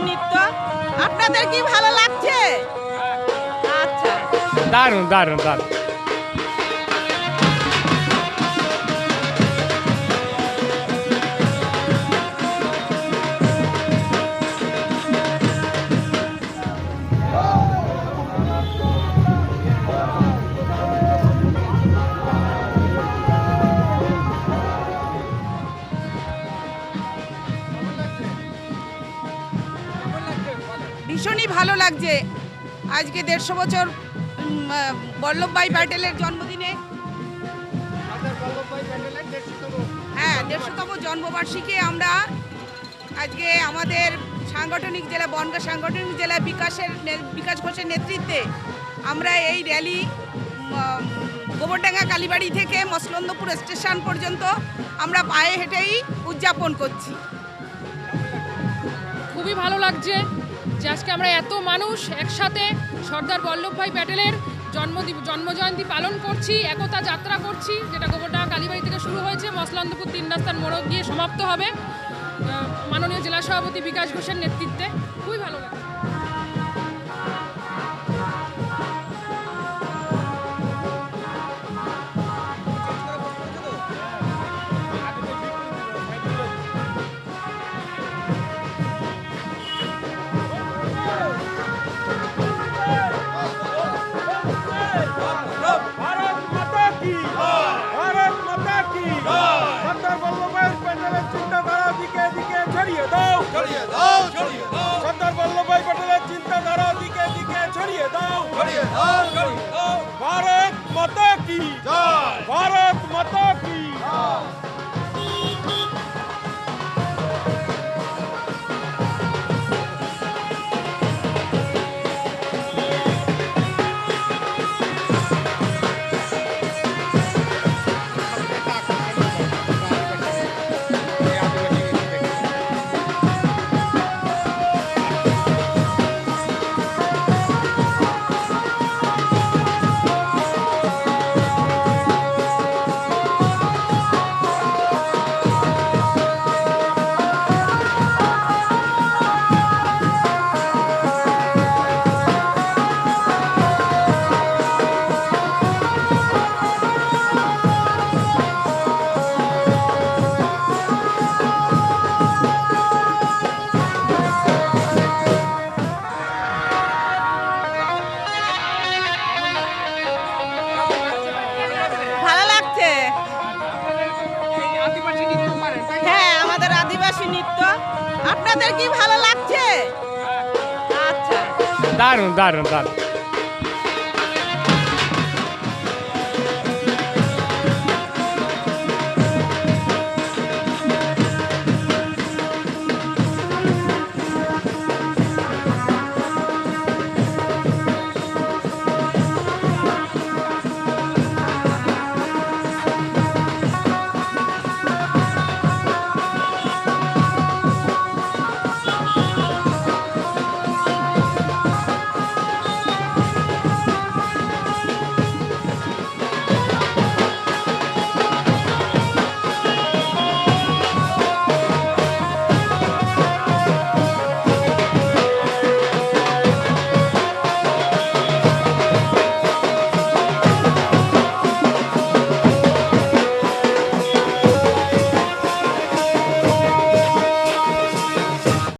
নৃত্য? আপনাদের কি ভালো লাগছে? আচ্ছা। দারুণ দারুণ দারুণ। ভীষণই ভালো লাগছে। আজকে দেড়শো বছর বল্লভভাই প্যাটেলের জন্মদিনে। হ্যাঁ দেড়শোতম জন্মবার্ষিকী আমরা আজকে আমাদের সাংগঠনিক জেলা, বনগা সাংগঠনিক জেলা বিকাশের বিকাশ ঘোষের নেতৃত্বে আমরা এই র্যালি গোবরডাঙ্গা কালীবাড়ি থেকে মসলন্দপুর স্টেশন পর্যন্ত আমরা পায়ে হেঁটেই উদযাপন করছি। খুবই ভালো লাগছে। যে আজকে আমরা এত মানুষ একসাথে সর্দার বল্লভভাই প্যাটেলের জন্মদিন জন্মজয়ন্তী পালন করছি, একতা যাত্রা করছি, যেটা গোবরডাঙ্গা কালীবাড়ি থেকে শুরু হয়েছে, মসলান্দপুর তিন রাস্তার মোড়ক গিয়ে সমাপ্ত হবে। মাননীয় জেলা সভাপতি বিকাশ ঘোষের নেতৃত্বে। খুবই ভালো লাগছে चढ़िए दाव चढ़िए दाव चढ़िए भारत माता की। जय। भारत माता की। जय। আপনাদের কি ভালো লাগছে? আচ্ছা। দারুণ দারুণ